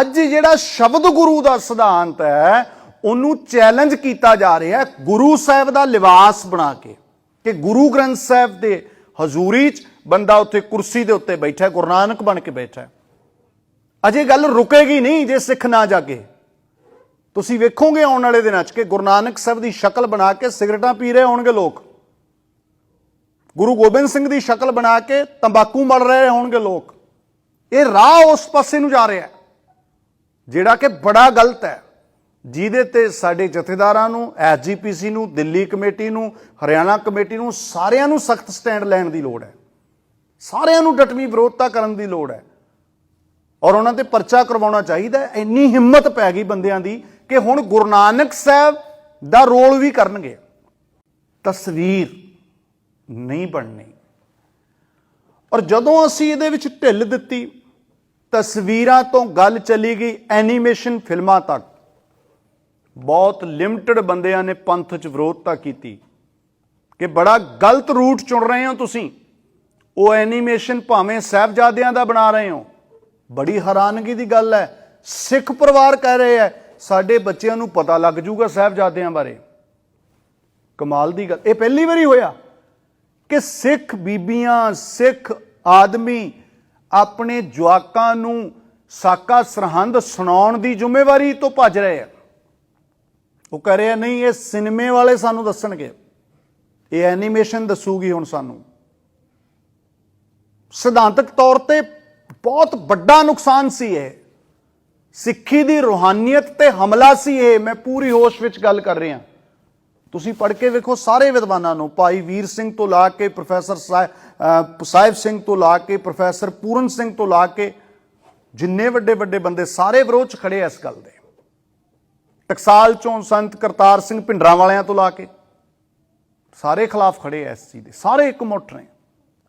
ਅੱਜ ਜਿਹੜਾ ਸ਼ਬਦ ਗੁਰੂ ਦਾ ਸਿਧਾਂਤ ਹੈ, ਉਹਨੂੰ ਚੈਲੰਜ ਕੀਤਾ ਜਾ ਰਿਹਾ ਹੈ ਗੁਰੂ ਸਾਹਿਬ ਦਾ ਲਿਬਾਸ ਬਣਾ ਕੇ। ਕਿ ਗੁਰੂ ਗ੍ਰੰਥ ਸਾਹਿਬ ਦੇ ਹਜ਼ੂਰੀ 'ਚ ਬੰਦਾ ਉੱਥੇ ਕੁਰਸੀ ਦੇ ਉੱਤੇ ਬੈਠਾ ਗੁਰੂ ਨਾਨਕ ਬਣ ਕੇ ਬੈਠਾ ਅਜੇ ਗੱਲ ਰੁਕੇਗੀ ਨਹੀਂ ਜੇ ਸਿੱਖ ਨਾ ਜਾਗੇ। ਤੁਸੀਂ ਵੇਖੋਗੇ ਆਉਣ ਵਾਲੇ ਦਿਨਾਂ 'ਚ ਕਿ ਗੁਰੂ ਨਾਨਕ ਸਾਹਿਬ ਦੀ ਸ਼ਕਲ ਬਣਾ ਕੇ ਸਿਗਰਟਾਂ ਪੀ ਰਹੇ ਹੋਣਗੇ ਲੋਕ। ਗੁਰੂ ਗੋਬਿੰਦ ਸਿੰਘ ਦੀ ਸ਼ਕਲ ਬਣਾ ਕੇ ਤੰਬਾਕੂ ਮਲ ਰਹੇ ਹੋਣਗੇ ਲੋਕ। ਇਹ ਰਾਹ ਉਸ ਪਾਸੇ ਨੂੰ ਜਾ ਰਿਹਾ ਹੈ। ਜਿਹੜਾ ਕਿ ਬੜਾ ਗਲਤ ਹੈ। ਜਿਹਦੇ ਤੇ ਸਾਡੇ ਜਥੇਦਾਰਾਂ ਨੂੰ ਐਸਜੀਪੀਸੀ ਨੂੰ, ਦਿੱਲੀ ਕਮੇਟੀ ਨੂੰ, ਹਰਿਆਣਾ ਕਮੇਟੀ ਨੂੰ, ਸਾਰਿਆਂ ਨੂੰ ਸਖਤ ਸਟੈਂਡ ਲੈਣ ਦੀ ਲੋੜ ਹੈ। ਸਾਰਿਆਂ ਨੂੰ ਡਟਵੀਂ ਵਿਰੋਧਤਾ ਕਰਨ ਦੀ ਲੋੜ ਹੈ। ਔਰ ਉਹਨਾਂ ਤੇ ਪਰਚਾ ਕਰਵਾਉਣਾ ਚਾਹੀਦਾ ਇੰਨੀ ਹਿੰਮਤ ਪੈ ਗਈ ਬੰਦਿਆਂ ਦੀ ਕਿ ਹੁਣ ਗੁਰੂ ਨਾਨਕ ਸਾਹਿਬ ਦਾ ਰੋਲ ਵੀ ਕਰਨਗੇ। ਤਸਵੀਰ ਨਹੀਂ ਬਣਨੀ। ਔਰ ਜਦੋਂ ਅਸੀਂ ਇਹਦੇ ਵਿੱਚ ਢਿੱਲ ਦਿੱਤੀ ਤਸਵੀਰਾਂ ਤੋਂ ਗੱਲ ਚਲੀ ਗਈ ਐਨੀਮੇਸ਼ਨ ਫਿਲਮਾਂ ਤੱਕ। ਬਹੁਤ ਲਿਮਟਿਡ ਬੰਦਿਆਂ ਨੇ ਪੰਥ 'ਚ ਵਿਰੋਧਤਾ ਕੀਤੀ ਕਿ ਬੜਾ ਗਲਤ ਰੂਟ ਚੁਣ ਰਹੇ ਹੋ ਤੁਸੀਂ। ਉਹ ਐਨੀਮੇਸ਼ਨ ਭਾਵੇਂ ਸਾਹਿਬਜ਼ਾਦਿਆਂ ਦਾ ਬਣਾ ਰਹੇ ਹੋ। ਬੜੀ ਹੈਰਾਨਗੀ ਦੀ ਗੱਲ ਹੈ। ਸਿੱਖ ਪਰਿਵਾਰ ਕਹਿ ਰਹੇ ਹੈ, ਸਾਡੇ ਬੱਚਿਆਂ ਨੂੰ ਪਤਾ ਲੱਗ ਜੂਗਾ ਸਾਹਿਬਜ਼ਾਦਿਆਂ ਬਾਰੇ। ਕਮਾਲ ਦੀ ਗੱਲ। ਇਹ ਪਹਿਲੀ ਵਾਰੀ ਹੋਇਆ ਕਿ ਸਿੱਖ ਬੀਬੀਆਂ, ਸਿੱਖ ਆਦਮੀ ਆਪਣੇ ਜਵਾਕਾਂ ਨੂੰ ਸਾਕਾ ਸਰਹੰਦ ਸੁਣਾਉਣ ਦੀ ਜ਼ਿੰਮੇਵਾਰੀ ਤੋਂ ਭੱਜ ਰਹੇ ਆ। ਉਹ ਕਹਿ ਰਹੇ ਆ, ਨਹੀਂ, ਇਹ ਸਿਨੇਮੇ ਵਾਲੇ ਸਾਨੂੰ ਦੱਸਣਗੇ। ਇਹ ਐਨੀਮੇਸ਼ਨ ਦੱਸੂਗੀ ਹੁਣ ਸਾਨੂੰ। ਸਿਧਾਂਤਕ ਤੌਰ ਤੇ ਬਹੁਤ ਵੱਡਾ ਨੁਕਸਾਨ ਸੀ ਇਹ। ਸਿੱਖੀ ਦੀ ਰੂਹਾਨੀਅਤ ਤੇ ਹਮਲਾ ਸੀ ਇਹ। ਮੈਂ ਪੂਰੀ ਹੋਸ਼ ਵਿੱਚ ਗੱਲ ਕਰ ਰਿਹਾ। ਤੁਸੀਂ ਪੜ੍ਹ ਕੇ ਵੇਖੋ ਸਾਰੇ ਵਿਦਵਾਨਾਂ ਨੂੰ। ਭਾਈ ਵੀਰ ਸਿੰਘ ਤੋਂ ਲਾ ਕੇ ਪ੍ਰੋਫੈਸਰ ਸਾਹਿ- ਸਾਹਿਬ ਸਿੰਘ ਤੋਂ ਲਾ ਕੇ, ਪ੍ਰੋਫੈਸਰ ਪੂਰਨ ਸਿੰਘ ਤੋਂ ਲਾ ਕੇ, ਜਿੰਨੇ ਵੱਡੇ ਵੱਡੇ ਬੰਦੇ ਸਾਰੇ ਵਿਰੋਧ 'ਚ ਖੜੇ ਇਸ ਗੱਲ ਦੇ। ਟਕਸਾਲ ਚੋਂ ਸੰਤ ਕਰਤਾਰ ਸਿੰਘ ਭਿੰਡਰਾਂ ਵਾਲਿਆਂ ਤੋਂ ਲਾ ਕੇ, ਸਾਰੇ ਖਿਲਾਫ ਖੜੇ ਇਸ ਚੀਜ਼ ਦੇ। ਸਾਰੇ ਇੱਕ ਮੁੱਠ ਨੇ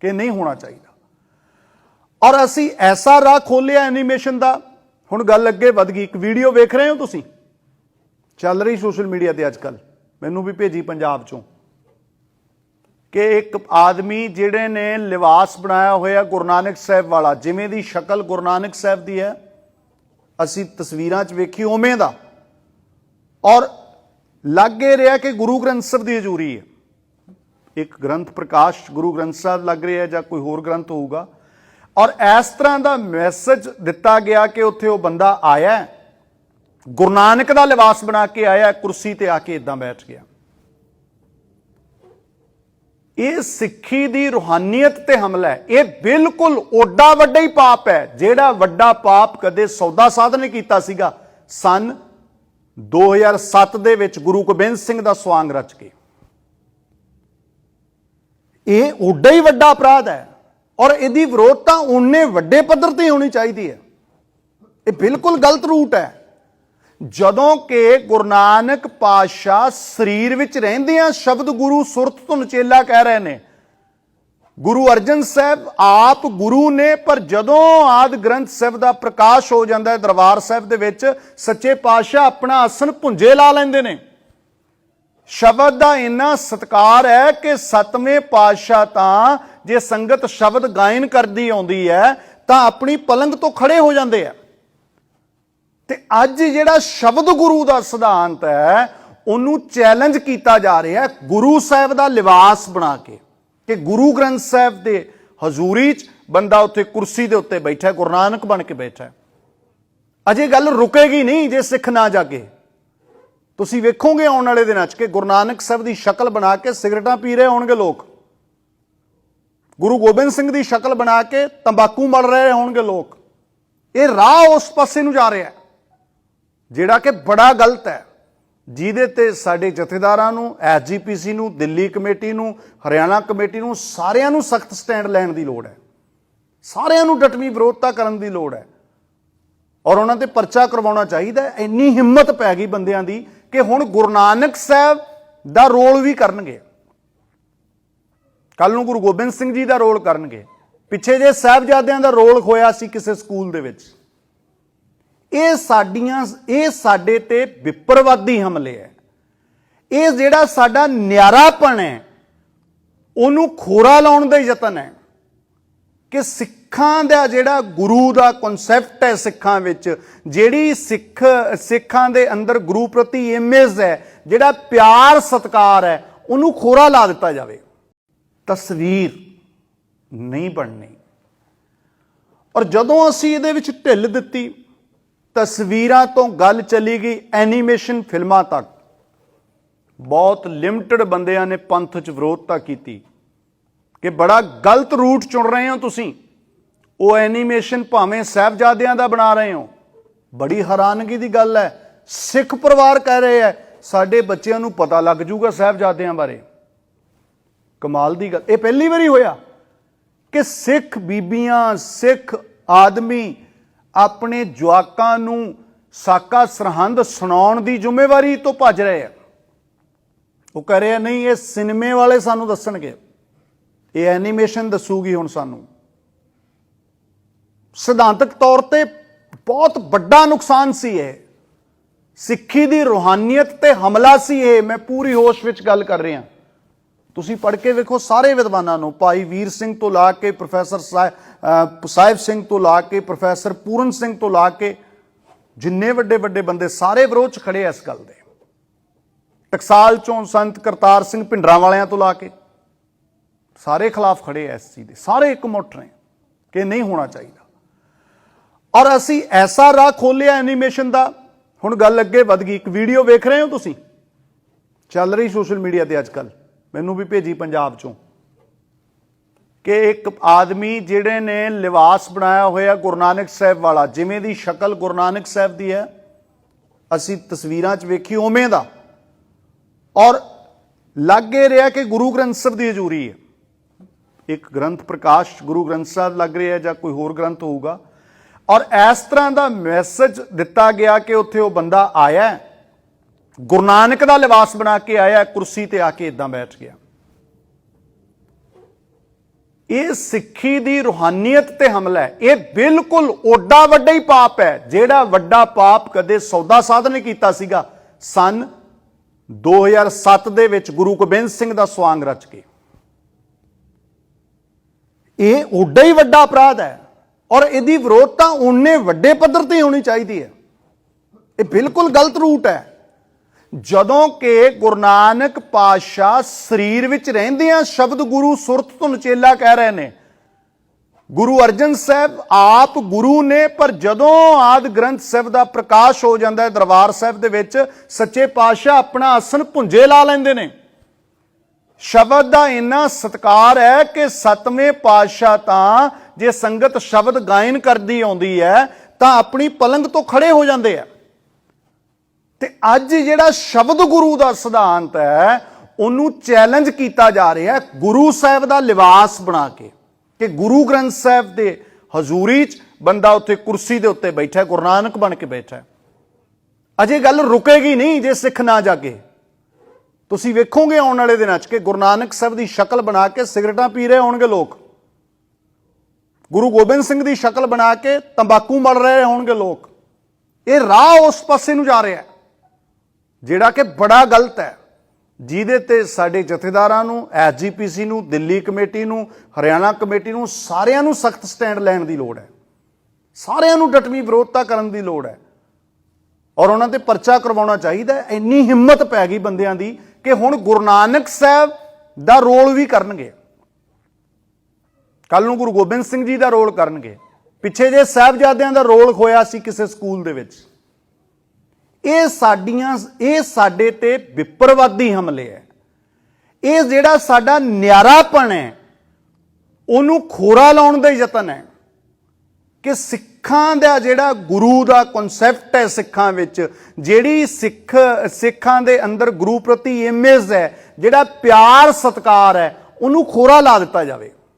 ਕਿ ਨਹੀਂ ਹੋਣਾ ਚਾਹੀਦਾ। ਔਰ ਅਸੀਂ ਐਸਾ ਰਾਹ ਖੋਲਿਆ ਐਨੀਮੇਸ਼ਨ ਦਾ। ਹੁਣ ਗੱਲ ਅੱਗੇ ਵਧ ਗਈ। ਇੱਕ ਵੀਡੀਓ ਵੇਖ ਰਹੇ ਹੋ ਤੁਸੀਂ? ਚੱਲ ਰਹੀ ਸੋਸ਼ਲ ਮੀਡੀਆ ਤੇ ਅੱਜ ਕੱਲ ਮੈਨੂੰ ਵੀ ਭੇਜੀ ਪੰਜਾਬ ਚੋਂ। ਕਿ ਇੱਕ ਆਦਮੀ ਜਿਹੜੇ ਨੇ ਲਿਬਾਸ ਬਣਾਇਆ ਹੋਇਆ ਗੁਰੂ ਨਾਨਕ ਸਾਹਿਬ ਵਾਲਾ, ਜਿਵੇਂ ਦੀ ਸ਼ਕਲ ਗੁਰੂ ਨਾਨਕ ਸਾਹਿਬ ਦੀ ਹੈ, ਅਸੀਂ ਤਸਵੀਰਾਂ 'ਚ ਵੇਖੀ ਉਵੇਂ ਦਾ। ਔਰ ਲੱਗੇ ਰਿਹਾ ਕਿ ਗੁਰੂ ਗ੍ਰੰਥ ਸਾਹਿਬ ਦੀ ਹਜ਼ੂਰੀ ਹੈ। ਇੱਕ ਗ੍ਰੰਥ ਪ੍ਰਕਾਸ਼ ਗੁਰੂ ਗ੍ਰੰਥ ਸਾਹਿਬ ਲੱਗ ਰਿਹਾ ਹੈ ਜਾਂ ਕੋਈ ਹੋਰ ਗ੍ਰੰਥ ਹੋਊਗਾ। ਔਰ ਇਸ ਤਰ੍ਹਾਂ ਦਾ ਮੈਸੇਜ ਦਿੱਤਾ ਗਿਆ ਕਿ ਉੱਥੇ ਉਹ ਬੰਦਾ ਆਇਆ ਗੁਰੂ ਨਾਨਕ ਦਾ ਲਿਬਾਸ ਬਣਾ ਕੇ ਆਇਆ ਕੁਰਸੀ ਤੇ ਆ ਕੇ ਇਦਾਂ ਬੈਠ ਗਿਆ। ਇਹ ਸਿੱਖੀ ਦੀ ਰੂਹਾਨੀਅਤ ਤੇ ਹਮਲਾ ਹੈ। ਇਹ ਬਿਲਕੁਲ ਓਡਾ ਵੱਡਾ ਹੀ ਪਾਪ ਹੈ। ਜਿਹੜਾ ਵੱਡਾ ਪਾਪ ਕਦੇ ਸੌਦਾ ਸਾਧ ਨੇ ਕੀਤਾ ਸੀਗਾ। ਸਨ 2007 ਦੇ ਵਿੱਚ ਗੁਰੂ ਗੋਬਿੰਦ ਸਿੰਘ ਦਾ ਸਵਾਂਗ ਰਚ ਕੇ। ਇਹ ਓਡਾ ਹੀ ਵੱਡਾ ਅਪਰਾਧ ਹੈ। ਔਰ ਇਹਦੀ ਵਿਰੋਧਤਾ ਉਹਨੇ ਵੱਡੇ ਪੱਧਰ ਤੇ ਹੋਣੀ ਚਾਹੀਦੀ ਹੈ। ਇਹ ਬਿਲਕੁਲ ਗਲਤ ਰੂਟ ਹੈ। ਜਦੋਂ ਕਿ ਗੁਰੂ ਨਾਨਕ ਪਾਤਸ਼ਾਹ ਸਰੀਰ ਵਿੱਚ ਰਹਿੰਦਿਆਂ ਸ਼ਬਦ ਗੁਰੂ ਸੁਰਤ ਤੋਂ ਨਚੇਲਾ ਕਹਿ ਰਹੇ ਨੇ। ਗੁਰੂ ਅਰਜਨ ਸਾਹਿਬ ਆਪ ਗੁਰੂ ਨੇ, ਪਰ ਜਦੋਂ ਆਦ ਗ੍ਰੰਥ ਸਾਹਿਬ ਦਾ ਪ੍ਰਕਾਸ਼ ਹੋ ਜਾਂਦਾ ਹੈ ਦਰਬਾਰ ਸਾਹਿਬ ਦੇ ਵਿੱਚ, ਸੱਚੇ ਪਾਤਸ਼ਾਹ ਆਪਣਾ ਆਸਨ ਭੁੰਜੇ ਲਾ ਲੈਂਦੇ ਨੇ। ਸ਼ਬਦ ਦਾ ਇੰਨਾ ਸਤਕਾਰ ਹੈ ਕਿ ਸਤਵੇਂ ਪਾਤਸ਼ਾਹ ਤਾਂ ਜੇ ਸੰਗਤ ਸ਼ਬਦ ਗਾਇਨ ਕਰਦੀ ਆਉਂਦੀ ਹੈ, ਤਾਂ ਆਪਣੀ ਪਲੰਗ ਤੋਂ ਖੜੇ ਹੋ ਜਾਂਦੇ ਆ। ਤੇ ਅੱਜ ਜਿਹੜਾ ਸ਼ਬਦ ਗੁਰੂ ਦਾ ਸਿਧਾਂਤ ਹੈ, ਉਹਨੂੰ ਚੈਲੰਜ ਕੀਤਾ ਜਾ ਰਿਹਾ ਹੈ ਗੁਰੂ ਸਾਹਿਬ ਦਾ ਲਿਬਾਸ ਬਣਾ ਕੇ। ਕਿ ਗੁਰੂ ਗ੍ਰੰਥ ਸਾਹਿਬ ਦੇ ਹਜ਼ੂਰੀ 'ਚ ਬੰਦਾ ਉੱਥੇ ਕੁਰਸੀ ਦੇ ਉੱਤੇ ਬੈਠਾ ਹੈ, ਗੁਰੂ ਨਾਨਕ ਬਣ ਕੇ ਬੈਠਾ ਹੈ। ਅਜੇ ਗੱਲ ਰੁਕੇਗੀ ਨਹੀਂ ਜੇ ਸਿੱਖ ਨਾ ਜਾਗੇ। ਤੁਸੀਂ ਵੇਖੋਗੇ ਆਉਣ ਵਾਲੇ ਦਿਨਾਂ 'ਚ ਕਿ ਗੁਰੂ ਨਾਨਕ ਸਾਹਿਬ ਦੀ ਸ਼ਕਲ ਬਣਾ ਕੇ ਸਿਗਰਟਾਂ ਪੀ ਰਹੇ ਹੋਣਗੇ ਲੋਕ। ਗੁਰੂ ਗੋਬਿੰਦ ਸਿੰਘ ਦੀ ਸ਼ਕਲ ਬਣਾ ਕੇ ਤੰਬਾਕੂ ਮਲ ਰਹੇ ਹੋਣਗੇ ਲੋਕ। ਇਹ ਰਾਹ ਉਸ ਪਾਸੇ ਨੂੰ ਜਾ ਰਿਹਾ ਹੈ। ਜਿਹੜਾ ਕਿ ਬੜਾ ਗਲਤ ਹੈ। ਜਿਹਦੇ ਤੇ ਸਾਡੇ ਜਥੇਦਾਰਾਂ ਨੂੰ, ਐਸਜੀਪੀਸੀ ਨੂੰ, ਦਿੱਲੀ ਕਮੇਟੀ ਨੂੰ, ਹਰਿਆਣਾ ਕਮੇਟੀ ਨੂੰ, ਸਾਰਿਆਂ ਨੂੰ ਸਖਤ ਸਟੈਂਡ ਲੈਣ ਦੀ ਲੋੜ ਹੈ। ਸਾਰਿਆਂ ਨੂੰ ਡਟਵੀਂ ਵਿਰੋਧਤਾ ਕਰਨ ਦੀ ਲੋੜ ਹੈ। ਔਰ ਉਹਨਾਂ ਤੇ ਪਰਚਾ ਕਰਵਾਉਣਾ ਚਾਹੀਦਾ ਇੰਨੀ ਹਿੰਮਤ ਪੈ ਗਈ ਬੰਦਿਆਂ ਦੀ ਕਿ ਹੁਣ ਗੁਰੂ ਨਾਨਕ ਸਾਹਿਬ ਦਾ ਰੋਲ ਵੀ ਕਰਨਗੇ। ਕੱਲ ਨੂੰ ਗੁਰੂ ਗੋਬਿੰਦ ਸਿੰਘ ਜੀ ਦਾ ਰੋਲ ਕਰਨਗੇ। ਪਿੱਛੇ ਜੇ ਸਾਹਿਬਜ਼ਾਦਿਆਂ ਦਾ ਰੋਲ ਹੋਇਆ ਸੀ ਕਿਸੇ ਸਕੂਲ ਦੇ ਵਿੱਚ। ਇਹ ਸਾਡੀਆਂ, ਇਹ ਸਾਡੇ ਤੇ ਵਿਪਰਵਾਦੀ ਹਮਲੇ ਹੈ। ਇਹ ਜਿਹੜਾ ਸਾਡਾ ਨਿਆਰਾਪਣ ਹੈ, ਉਹਨੂੰ ਖੋਰਾ ਲਾਉਣ ਦਾ ਯਤਨ ਹੈ ਕਿ ਸਿੱਖਾਂ ਦਾ ਜਿਹੜਾ ਗੁਰੂ ਦਾ ਕਨਸੈਪਟ ਹੈ ਸਿੱਖਾਂ ਵਿੱਚ, ਜਿਹੜੀ ਸਿੱਖ, ਸਿੱਖਾਂ ਦੇ ਅੰਦਰ ਗੁਰੂ ਪ੍ਰਤੀ ਇਮੇਜ ਹੈ, ਜਿਹੜਾ ਪਿਆਰ ਸਤਕਾਰ ਹੈ, ਉਹਨੂੰ ਖੋਰਾ ਲਾ ਦਿੱਤਾ ਜਾਵੇ। ਤਸਵੀਰ ਨਹੀਂ ਬਣਨੀ। ਔਰ ਜਦੋਂ ਅਸੀਂ ਇਹਦੇ ਵਿੱਚ ਢਿੱਲ ਦਿੱਤੀ ਤਸਵੀਰਾਂ ਤੋਂ ਗੱਲ ਚਲੀ ਗਈ ਐਨੀਮੇਸ਼ਨ ਫਿਲਮਾਂ ਤੱਕ। ਬਹੁਤ ਲਿਮਟਿਡ ਬੰਦਿਆਂ ਨੇ ਪੰਥ 'ਚ ਵਿਰੋਧਤਾ ਕੀਤੀ ਕਿ ਬੜਾ ਗਲਤ ਰੂਟ ਚੁਣ ਰਹੇ ਹੋ ਤੁਸੀਂ। ਉਹ ਐਨੀਮੇਸ਼ਨ ਭਾਵੇਂ ਸਾਹਿਬਜ਼ਾਦਿਆਂ ਦਾ ਬਣਾ ਰਹੇ ਹੋ। ਬੜੀ ਹੈਰਾਨਗੀ ਦੀ ਗੱਲ ਹੈ। ਸਿੱਖ ਪਰਿਵਾਰ ਕਹਿ ਰਹੇ ਹੈ, ਸਾਡੇ ਬੱਚਿਆਂ ਨੂੰ ਪਤਾ ਲੱਗ ਜੂਗਾ ਸਾਹਿਬਜ਼ਾਦਿਆਂ ਬਾਰੇ। ਕਮਾਲ ਦੀ ਗੱਲ। ਇਹ ਪਹਿਲੀ ਵਾਰੀ ਹੋਇਆ ਕਿ ਸਿੱਖ ਬੀਬੀਆਂ, ਸਿੱਖ ਆਦਮੀ ਆਪਣੇ ਜਵਾਕਾਂ ਨੂੰ ਸਾਕਾ ਸਰਹੰਦ ਸੁਣਾਉਣ ਦੀ ਜ਼ਿੰਮੇਵਾਰੀ ਤੋਂ ਭੱਜ ਰਹੇ ਆ। ਉਹ ਕਹਿ ਰਹੇ ਆ, ਨਹੀਂ, ਇਹ ਸਿਨੇਮੇ ਵਾਲੇ ਸਾਨੂੰ ਦੱਸਣਗੇ। ਇਹ ਐਨੀਮੇਸ਼ਨ ਦੱਸੂਗੀ ਹੁਣ ਸਾਨੂੰ। ਸਿਧਾਂਤਕ ਤੌਰ ਤੇ ਬਹੁਤ ਵੱਡਾ ਨੁਕਸਾਨ ਸੀ ਇਹ। ਸਿੱਖੀ ਦੀ ਰੂਹਾਨੀਅਤ ਤੇ ਹਮਲਾ ਸੀ ਇਹ। ਮੈਂ ਪੂਰੀ ਹੋਸ਼ ਵਿੱਚ ਗੱਲ ਕਰ ਰਿਹਾ। ਤੁਸੀਂ ਪੜ੍ਹ ਕੇ ਵੇਖੋ ਸਾਰੇ ਵਿਦਵਾਨਾਂ ਨੂੰ, ਭਾਈ ਵੀਰ ਸਿੰਘ ਤੋਂ ਲਾ ਕੇ ਪ੍ਰੋਫੈਸਰ ਸਾਹਿ- ਸਾਹਿਬ ਸਿੰਘ ਤੋਂ ਲਾ ਕੇ, ਪ੍ਰੋਫੈਸਰ ਪੂਰਨ ਸਿੰਘ ਤੋਂ ਲਾ ਕੇ, ਜਿੰਨੇ ਵੱਡੇ ਵੱਡੇ ਬੰਦੇ ਸਾਰੇ ਵਿਰੋਧ 'ਚ ਖੜੇ ਇਸ ਗੱਲ ਦੇ। ਟਕਸਾਲ ਚੋਂ ਸੰਤ ਕਰਤਾਰ ਸਿੰਘ ਭਿੰਡਰਾਂ ਵਾਲਿਆਂ ਤੋਂ ਲਾ ਕੇ, ਸਾਰੇ ਖਿਲਾਫ ਖੜੇ ਐ ਇਸ ਚੀਜ਼ ਦੇ, ਸਾਰੇ ਇੱਕ ਮੁੱਠ ਨੇ ਕਿ ਨਹੀਂ ਹੋਣਾ ਚਾਹੀਦਾ। ਔਰ ਅਸੀਂ ਐਸਾ ਰਾਹ ਖੋਲਿਆ ਐਨੀਮੇਸ਼ਨ ਦਾ, ਹੁਣ ਗੱਲ ਅੱਗੇ ਵਧ ਗਈ, ਇੱਕ ਵੀਡੀਓ ਵੇਖ ਰਹੇ ਹੋ ਤੁਸੀਂ? ਚੱਲ ਰਹੀ ਸੋਸ਼ਲ ਮੀਡੀਆ ਤੇ ਅੱਜ ਕੱਲ੍ਹ। ਮੈਨੂੰ ਵੀ ਭੇਜੀ ਪੰਜਾਬ ਚੋਂ ਕਿ ਇੱਕ ਆਦਮੀ ਜਿਹੜੇ ਨੇ ਲਿਵਾਸ ਬਣਾਇਆ ਹੋਇਆ ਗੁਰੂ ਨਾਨਕ ਸਾਹਿਬ ਵਾਲਾ ਜਿਵੇਂ ਦੀ ਸ਼ਕਲ ਗੁਰੂ ਨਾਨਕ ਸਾਹਿਬ ਦੀ ਹੈ ਅਸੀਂ ਤਸਵੀਰਾਂ 'ਚ ਵੇਖੀ ਉਵੇਂ ਦਾ। ਔਰ ਲੱਗੇ ਰਿਹਾ ਕਿ ਗੁਰੂ ਗ੍ਰੰਥ ਸਾਹਿਬ ਦੀ ਹਜ਼ੂਰੀ ਹੈ। ਇੱਕ ਗ੍ਰੰਥ ਪ੍ਰਕਾਸ਼ ਗੁਰੂ ਗ੍ਰੰਥ ਸਾਹਿਬ ਲੱਗ ਰਿਹਾ ਜਾਂ ਕੋਈ ਹੋਰ ਗ੍ਰੰਥ ਹੋਊਗਾ। ਔਰ ਇਸ ਤਰ੍ਹਾਂ ਦਾ ਮੈਸੇਜ ਦਿੱਤਾ ਗਿਆ ਕਿ ਉੱਥੇ ਉਹ ਬੰਦਾ ਆਇਆ ਹੈ, ਗੁਰੂ ਨਾਨਕ ਦਾ ਲਿਬਾਸ ਬਣਾ ਕੇ ਆਇਆ, ਕੁਰਸੀ ਤੇ ਆ ਕੇ ਇਦਾਂ ਬੈਠ ਗਿਆ। ਇਹ ਸਿੱਖੀ ਦੀ ਰੂਹਾਨੀਅਤ ਤੇ ਹਮਲਾ ਹੈ। ਇਹ ਬਿਲਕੁਲ ਓਡਾ ਵੱਡਾ ਹੀ ਪਾਪ ਹੈ। ਜਿਹੜਾ ਵੱਡਾ ਪਾਪ ਕਦੇ ਸੌਦਾ ਸਾਧ ਨੇ ਕੀਤਾ ਸੀਗਾ। ਸਨ 2007 ਦੇ ਵਿੱਚ ਗੁਰੂ ਗੋਬਿੰਦ ਸਿੰਘ ਦਾ ਸਵਾਂਗ ਰਚ ਕੇ। ਇਹ ਓਡਾ ਹੀ ਵੱਡਾ ਅਪਰਾਧ ਹੈ ਔਰ ਇਹਦੀ ਵਿਰੋਧਤਾ ਉਹਨੇ ਵੱਡੇ ਪੱਧਰ ਤੇ ਹੋਣੀ ਚਾਹੀਦੀ ਹੈ। ਇਹ ਬਿਲਕੁਲ ਗਲਤ ਰੂਟ ਹੈ। ਜਦੋਂ ਕਿ ਗੁਰੂ ਨਾਨਕ ਪਾਤਸ਼ਾਹ ਸਰੀਰ ਵਿੱਚ ਰਹਿੰਦਿਆਂ ਸ਼ਬਦ ਗੁਰੂ ਸੁਰਤ ਤੋਂ ਨਚੇਲਾ ਕਹਿ ਰਹੇ ਨੇ। ਗੁਰੂ ਅਰਜਨ ਸਾਹਿਬ ਆਪ ਗੁਰੂ ਨੇ, ਪਰ ਜਦੋਂ ਆਦ ਗ੍ਰੰਥ ਸਾਹਿਬ ਦਾ ਪ੍ਰਕਾਸ਼ ਹੋ ਜਾਂਦਾ ਹੈ ਦਰਬਾਰ ਸਾਹਿਬ ਦੇ ਵਿੱਚ, ਸੱਚੇ ਪਾਤਸ਼ਾਹ ਆਪਣਾ ਆਸਣ ਭੁੰਜੇ ਲਾ ਲੈਂਦੇ ਨੇ। ਸ਼ਬਦ ਦਾ ਇੰਨਾ ਸਤਕਾਰ ਹੈ ਕਿ ਸਤਵੇਂ ਪਾਤਸ਼ਾਹ ਤਾਂ ਜੇ ਸੰਗਤ ਸ਼ਬਦ ਗਾਇਨ ਕਰਦੀ ਆਉਂਦੀ ਹੈ, ਤਾਂ ਆਪਣੀ ਪਲੰਗ ਤੋਂ ਖੜੇ ਹੋ ਜਾਂਦੇ ਆ। ਤੇ ਅੱਜ ਜਿਹੜਾ ਸ਼ਬਦ ਗੁਰੂ ਦਾ ਸਿਧਾਂਤ ਹੈ, ਉਹਨੂੰ ਚੈਲੰਜ ਕੀਤਾ ਜਾ ਰਿਹਾ ਗੁਰੂ ਸਾਹਿਬ ਦਾ ਲਿਬਾਸ ਬਣਾ ਕੇ। ਕਿ ਗੁਰੂ ਗ੍ਰੰਥ ਸਾਹਿਬ ਦੇ ਹਜ਼ੂਰੀ 'ਚ ਬੰਦਾ ਉੱਥੇ ਕੁਰਸੀ ਦੇ ਉੱਤੇ ਬੈਠਾ ਗੁਰੂ ਨਾਨਕ ਬਣ ਕੇ ਬੈਠਾ ਅਜੇ ਗੱਲ ਰੁਕੇਗੀ ਨਹੀਂ ਜੇ ਸਿੱਖ ਨਾ ਜਾਗੇ। ਤੁਸੀਂ ਵੇਖੋਗੇ ਆਉਣ ਵਾਲੇ ਦਿਨਾਂ 'ਚ ਕਿ ਗੁਰੂ ਨਾਨਕ ਸਾਹਿਬ ਦੀ ਸ਼ਕਲ ਬਣਾ ਕੇ ਸਿਗਰਟਾਂ ਪੀ ਰਹੇ ਹੋਣਗੇ ਲੋਕ। ਗੁਰੂ ਗੋਬਿੰਦ ਸਿੰਘ ਦੀ ਸ਼ਕਲ ਬਣਾ ਕੇ ਤੰਬਾਕੂ ਮਲ ਰਹੇ ਹੋਣਗੇ ਲੋਕ। ਇਹ ਰਾਹ ਉਸ ਪਾਸੇ ਨੂੰ ਜਾ ਰਿਹਾ ਹੈ। ਜਿਹੜਾ ਕਿ ਬੜਾ ਗਲਤ ਹੈ, ਜਿਹਦੇ ਤੇ ਸਾਡੇ ਜਥੇਦਾਰਾਂ ਨੂੰ, ਐਸਜੀਪੀਸੀ ਨੂੰ, ਦਿੱਲੀ ਕਮੇਟੀ ਨੂੰ, ਹਰਿਆਣਾ ਕਮੇਟੀ ਨੂੰ, ਸਾਰਿਆਂ ਨੂੰ ਸਖਤ ਸਟੈਂਡ ਲੈਣ ਦੀ ਲੋੜ ਹੈ। ਸਾਰਿਆਂ ਨੂੰ ਡਟਵੀਂ ਵਿਰੋਧਤਾ ਕਰਨ ਦੀ ਲੋੜ ਹੈ। ਔਰ ਉਹਨਾਂ ਤੇ ਪਰਚਾ ਕਰਵਾਉਣਾ ਚਾਹੀਦਾ ਇੰਨੀ ਹਿੰਮਤ ਪੈ ਗਈ ਬੰਦਿਆਂ ਦੀ ਕਿ ਹੁਣ ਗੁਰੂ ਨਾਨਕ ਸਾਹਿਬ ਦਾ ਰੋਲ ਵੀ ਕਰਨਗੇ। ਕੱਲ ਨੂੰ ਗੁਰੂ ਗੋਬਿੰਦ ਸਿੰਘ ਜੀ ਦਾ ਰੋਲ ਕਰਨਗੇ। ਪਿੱਛੇ ਜੇ ਸਾਹਿਬਜ਼ਾਦਿਆਂ ਦਾ ਰੋਲ ਹੋਇਆ ਸੀ ਕਿਸੇ ਸਕੂਲ ਦੇ ਵਿੱਚ। ਇਹ ਸਾਡੀਆਂ, ਇਹ ਸਾਡੇ ਤੇ ਵਿਪਰਵਾਦੀ ਹਮਲੇ ਹੈ। ਇਹ ਜਿਹੜਾ ਸਾਡਾ ਨਿਆਰਾਪਣ ਹੈ, ਉਹਨੂੰ ਖੋਰਾ ਲਾਉਣ ਦਾ ਯਤਨ ਹੈ ਕਿ ਸਿੱਖਾਂ ਦਾ ਜਿਹੜਾ ਗੁਰੂ ਦਾ ਕਨਸੈਪਟ ਹੈ ਸਿੱਖਾਂ ਵਿੱਚ, ਜਿਹੜੀ ਸਿੱਖ, ਸਿੱਖਾਂ ਦੇ ਅੰਦਰ ਗੁਰੂ ਪ੍ਰਤੀ ਇਮੇਜ ਹੈ, ਜਿਹੜਾ ਪਿਆਰ ਸਤਕਾਰ ਹੈ, ਉਹਨੂੰ ਖੋਰਾ ਲਾ ਦਿੱਤਾ ਜਾਵੇ।